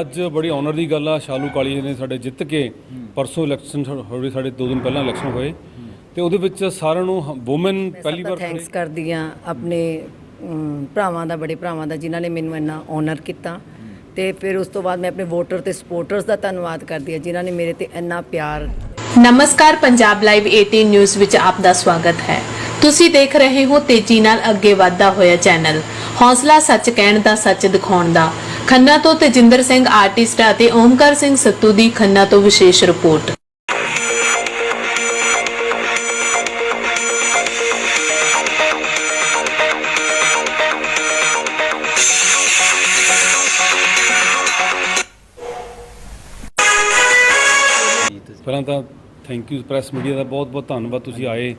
ਅੱਜ ਬੜੀ ਆਨਰ ਦੀ ਗੱਲ ਆ ਸ਼ਾਲੂ ਕਾਲੀ ਨੇ ਸਾਡੇ ਜਿੱਤ ਕੇ ਪਰਸੋਂ ਇਲੈਕਸ਼ਨ ਹੋਏ ਸਾਡੇ 2 ਦਿਨ ਪਹਿਲਾਂ ਇਲੈਕਸ਼ਨ ਹੋਏ। ਤੇ ਉਹਦੇ ਵਿੱਚ ਸਾਰਿਆਂ ਨੂੰ ਔਮਨ ਪਹਿਲੀ ਵਾਰ ਥੈਂਕਸ ਕਰਦੀ ਆ ਆਪਣੇ ਭਰਾਵਾਂ ਦਾ ਬੜੇ ਭਰਾਵਾਂ ਦਾ ਜਿਨ੍ਹਾਂ ਨੇ ਮੈਨੂੰ ਇੰਨਾ ਓਨਰ ਕੀਤਾ। ਤੇ ਫਿਰ ਉਸ ਤੋਂ ਬਾਅਦ ਮੈਂ ਆਪਣੇ ਵੋਟਰ ਤੇ ਸਪੋਰਟਰਸ ਦਾ ਧੰਨਵਾਦ ਕਰਦੀ ਆ ਜਿਨ੍ਹਾਂ ਨੇ ਮੇਰੇ ਤੇ ਇੰਨਾ ਪਿਆਰ ਨਮਸਕਾਰ ਪੰਜਾਬ ਲਾਈਵ 18 ਨਿਊਜ਼ ਵਿੱਚ ਆਪ ਦਾ ਸਵਾਗਤ ਹੈ। ਤੁਸੀਂ ਦੇਖ ਰਹੇ ਹੋ ਤੇਜ਼ੀ ਨਾਲ ਅੱਗੇ ਵਧਦਾ ਹੋਇਆ ਚੈਨਲ ਹੌਸਲਾ ਸੱਚ ਕਹਿਣ ਦਾ ਸੱਚ ਦਿਖਾਉਣ ਦਾ। ਖੰਨਾ ਤੋਂ ਤੇਜਿੰਦਰ ਸਿੰਘ ਆਰਟਿਸਟ ਅਤੇ ਓਮਕਾਰ ਸਿੰਘ ਸੱਤੂ ਦੀ ਖੰਨਾ ਤੋਂ ਵਿਸ਼ੇਸ਼ ਰਿਪੋਰਟ। ਪਹਿਲਾਂ ਤਾਂ ਥੈਂਕ ਯੂ ਪ੍ਰੈਸ ਮੀਡੀਆ ਦਾ ਬਹੁਤ ਬਹੁਤ ਧੰਨਵਾਦ। ਤੁਸੀਂ ਆਏ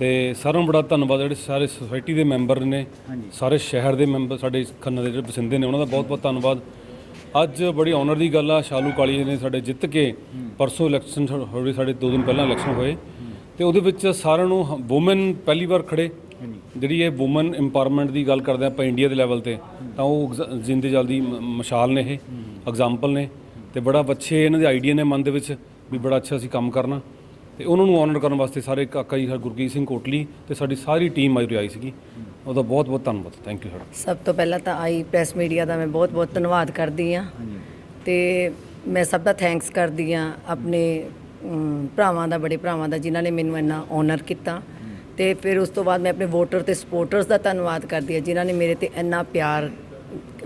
ਤੇ ਸਾਰਿਆਂ ਨੂੰ ਬੜਾ ਧੰਨਵਾਦ ਜਿਹੜੇ ਸਾਰੇ ਸੁਸਾਇਟੀ ਦੇ ਮੈਂਬਰ ਨੇ ਸਾਰੇ ਸ਼ਹਿਰ ਦੇ ਮੈਂਬਰ ਸਾਡੇ ਖੰਨਾ ਦੇ ਜਿਹੜੇ ਬਸਿੰਦੇ ਨੇ ਉਹਨਾਂ ਦਾ ਬਹੁਤ ਬਹੁਤ ਧੰਨਵਾਦ। ਅੱਜ ਬੜੀ ਆਨਰ ਦੀ ਗੱਲ ਆ ਸ਼ਾਲੂ ਕਾਲੀ ਨੇ ਸਾਡੇ ਜਿੱਤ ਕੇ ਪਰਸੋਂ ਇਲੈਕਸ਼ਨ ਹੋਏ ਸਾਡੇ 2 ਦਿਨ ਪਹਿਲਾਂ ਇਲੈਕਸ਼ਨ ਹੋਏ। ਤੇ ਉਹਦੇ ਵਿੱਚ ਸਾਰਿਆਂ ਨੂੰ ਔਮਨ ਪਹਿਲੀ ਵਾਰ ਖੜੇ। ਜਿਹੜੀ ਇਹ ਔਮਨ ਇੰਪਾਵਰਮੈਂਟ ਦੀ ਗੱਲ ਕਰਦੇ ਆਪਾਂ ਇੰਡੀਆ ਦੇ ਲੈਵਲ ਤੇ ਤਾਂ ਉਹ ਜਿੰਦੇ ਜਲਦੀ ਮਸ਼ਾਲ ਨੇ ਇਹ ਐਗਜ਼ਾਮਪਲ ਨੇ। ਤੇ ਬੜਾ ਅੱਛੇ ਇਹਨਾਂ ਦੇ ਆਈਡੀਆ ਨੇ ਮਨ ਦੇ ਵਿੱਚ ਵੀ ਬੜਾ ਅੱਛਾ ਅਸੀਂ ਕੰਮ ਕਰਨਾ। ਤੇ ਉਹਨਾਂ ਨੂੰ ਆਨਰ ਕਰਨ ਵਾਸਤੇ ਸਾਰੇ ਕਾਕਾ ਜੀ ਗੁਰਜੀਤ ਸਿੰਘ ਕੋਟਲੀ ਤੇ ਸਾਡੀ ਸਾਰੀ ਟੀਮ ਆਈ ਆਈ ਸੀਗੀ। ਉਹਦਾ ਬਹੁਤ ਬਹੁਤ ਧੰਨਵਾਦ। ਥੈਂਕ ਯੂ ਸਰ ਸਭ ਤੋਂ ਪਹਿਲਾਂ ਤਾਂ ਆਈ ਪ੍ਰੈਸ ਮੀਡੀਆ ਦਾ ਮੈਂ ਬਹੁਤ-ਬਹੁਤ ਧੰਨਵਾਦ ਕਰਦੀ ਆ ਤੇ ਮੈਂ ਸਭ ਦਾ ਥੈਂਕਸ ਕਰਦੀ ਆ ਆਪਣੇ ਭਰਾਵਾਂ ਦਾ ਬੜੇ ਭਰਾਵਾਂ ਦਾ ਜਿਨ੍ਹਾਂ ਨੇ ਮੈਨੂੰ ਇੰਨਾ ਓਨਰ ਕੀਤਾ। ਤੇ ਫਿਰ ਉਸ ਤੋਂ ਬਾਅਦ ਮੈਂ ਆਪਣੇ ਵੋਟਰ ਤੇ ਸਪੋਰਟਰਸ ਦਾ ਧੰਨਵਾਦ ਕਰਦੀ ਆ ਜਿਨ੍ਹਾਂ ਨੇ ਮੇਰੇ ਤੇ ਇੰਨਾ ਪਿਆਰ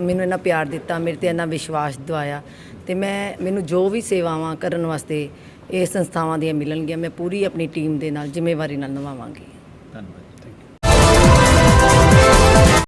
ਮੈਨੂੰ ਇੰਨਾ ਪਿਆਰ ਦਿੱਤਾ, ਮੇਰੇ ਤੇ ਇੰਨਾ ਵਿਸ਼ਵਾਸ ਦਿਵਾਇਆ ਤੇ ਮੈਂ, ਮੈਨੂੰ ਜੋ ਵੀ ਸੇਵਾਵਾਂ ਕਰਨ ਵਾਸਤੇ ਇਹ ਸੰਸਥਾਵਾਂ ਦੀਆਂ ਮਿਲਣਗੀਆਂ, ਮੈਂ ਪੂਰੀ ਆਪਣੀ ਟੀਮ ਦੇ ਨਾਲ ਜ਼ਿੰਮੇਵਾਰੀ ਨਾਲ ਨਿਭਾਵਾਂਗੀ। ਧੰਨਵਾਦ